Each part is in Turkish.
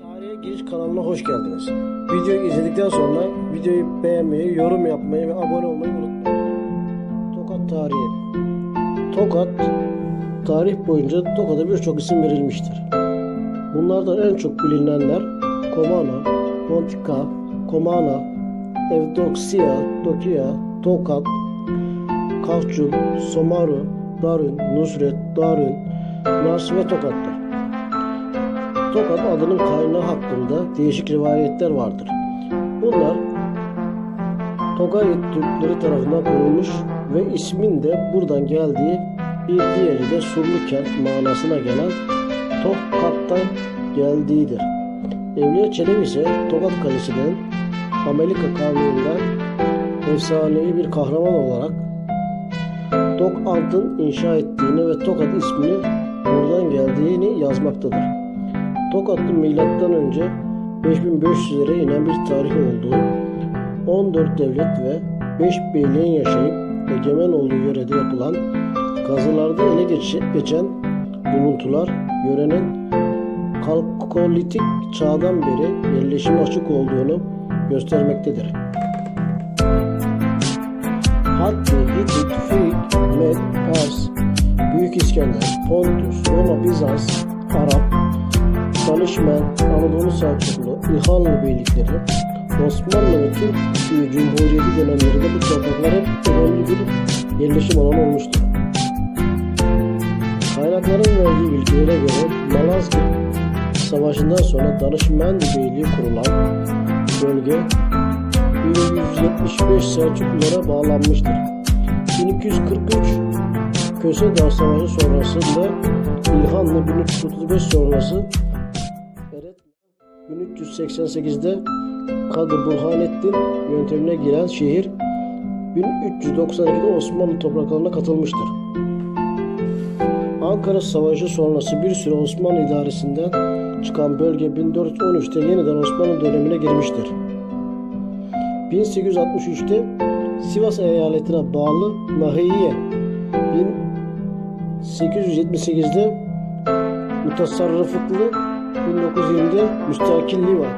Tarihe Giriş kanalına hoş geldiniz. Videoyu izledikten sonra videoyu beğenmeyi, yorum yapmayı ve abone olmayı unutmayın. Tokat tarihi. Tokat, tarih boyunca Tokat'a birçok isim verilmiştir. Bunlardan en çok bilinenler Komana, Pontika, Komana, Evdoksia, Dokia, Tokat, Kafçul, Somaru, Darün, Nusret, Darün, Nars ve Tokat'tır. Tokat adının kaynağı hakkında değişik rivayetler vardır. Bunlar Togayet Türkleri tarafından kurulmuş ve ismin de buradan geldiği bir diğeri de Surlu kent manasına gelen Tokat'tan geldiğidir. Evliya Çelebi ise Tokat Kalesi'nin Amerika kavminden efsanevi bir kahraman olarak Tok Ant'ın inşa ettiğini ve Tokat ismini buradan geldiğini yazmaktadır. Tokat'ın milattan önce 5500'lere inen bir tarih olduğu, 14 devlet ve 5 beyliğin yaşayıp egemen olduğu yörede yapılan kazılarda ele geç- geçen buluntular yörenin kalkolitik çağdan beri yerleşime açık olduğunu göstermektedir. Hatti, Hitit, Frig, Med, Pers, Büyük İskender, Pontus, Roma, Bizans, Arap, Danışmen, Anadolu Selçuklu, İlhanlı beylikleri, Osmanlı ve Türk Cumhuriyeti dönemlerinde bu topraklar hep önemli bir yerleşim alanı olmuştur. Kaynakların verdiği bilgilere göre Malazgirt Savaşı'ndan sonra Danışmen Beyliği kurulan bölge 1175 Selçuklulara bağlanmıştır. 1243 Köse Dağı Savaşı sonrasında İlhanlı 1335 sonrası 1388'de Kadı Burhanettin yöntemine giren şehir 1392'de Osmanlı topraklarına katılmıştır. Ankara Savaşı sonrası bir süre Osmanlı idaresinden çıkan bölge 1413'te yeniden Osmanlı dönemine girmiştir. 1863'te Sivas eyaletine bağlı Nahiye 1878'de Mutasarrıflıklı 1920'de Müstakilliği var.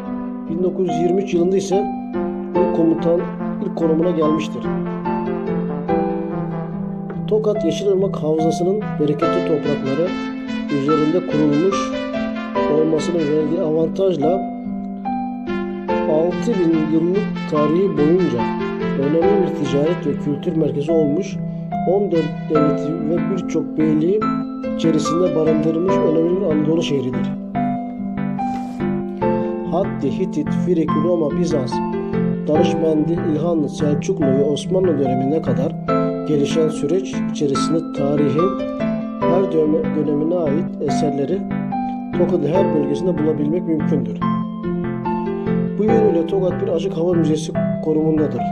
1923 yılında ise ilk komutan ilk konumuna gelmiştir. Tokat Yeşilırmak Havzası'nın bereketli toprakları üzerinde kurulmuş olmasının verdiği avantajla 6000 yıllık tarihi boyunca önemli bir ticaret ve kültür merkezi olmuş 14 devleti ve birçok beyliği içerisinde barındırmış önemli bir Anadolu şehridir. Hatti, Hitit, Frig, Roma, Bizans, Danışmendi, İlhanlı, Selçuklu ve Osmanlı dönemine kadar gelişen süreç içerisinde tarihin her dönemine ait eserleri Tokat'ın her bölgesinde bulabilmek mümkündür. Bu yönüyle Tokat bir açık hava müzesi konumundadır.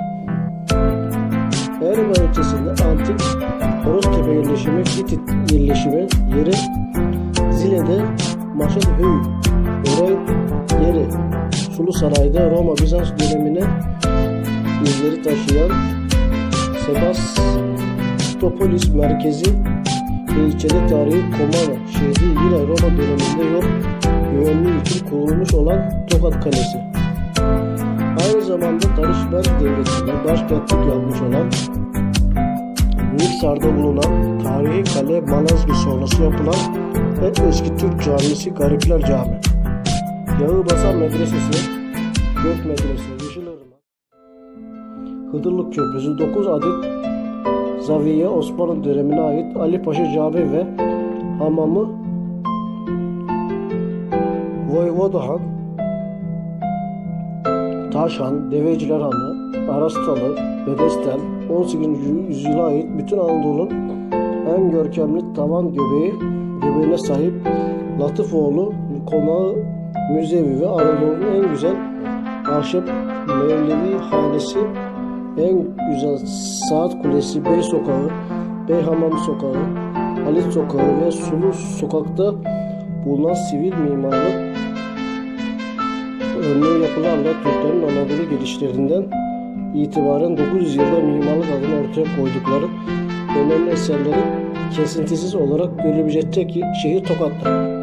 Erma ötesinde antik Horoztepe yerleşimi, Hitit yerleşimi yeri Zile'de Maşat Höyük, Oray yeri Sulu Saray'da Roma Bizans dönemine izleri taşıyan Sebastopolis merkezi ilçede tarihi Komana şehri yine Roma döneminde yok güvenliği için kurulmuş olan Tokat Kalesi. Aynı zamanda Danışmen Devleti'ne başkentlik yapmış olan Niksar'da bulunan tarihi kale Malazgirt sonrası yapılan en eski Türk camisi Garipler Camii. Yağıbasan Medresesi, Gök Medrese, Yeşilırmak, Hıdırlık Köprüsü 9 adet Zaviye Osmanlı dönemine ait Ali Paşa Camii ve hamamı Voyvodahan, Taşhan, Deveciler Hanı, Arastalı, Bedesten 18. yüzyıla ait bütün Anadolu'nun en görkemli tavan göbeği göbeğine sahip Latıfoğlu konağı müzevi ve Anadolu'nun en güzel ahşap Mevlevi hanesi en güzel Saat Kulesi, Bey Sokağı, Bey Hamam Sokağı, Halit Sokağı ve Sulu Sokak'ta bulunan sivil mimarlık örneği yapılarla Türklerin Anadolu gelişlerinden itibaren 900 yılda mimarlık adını ortaya koydukları önemli eserleri kesintisiz olarak görülebilecek tek şehir Tokat'tır.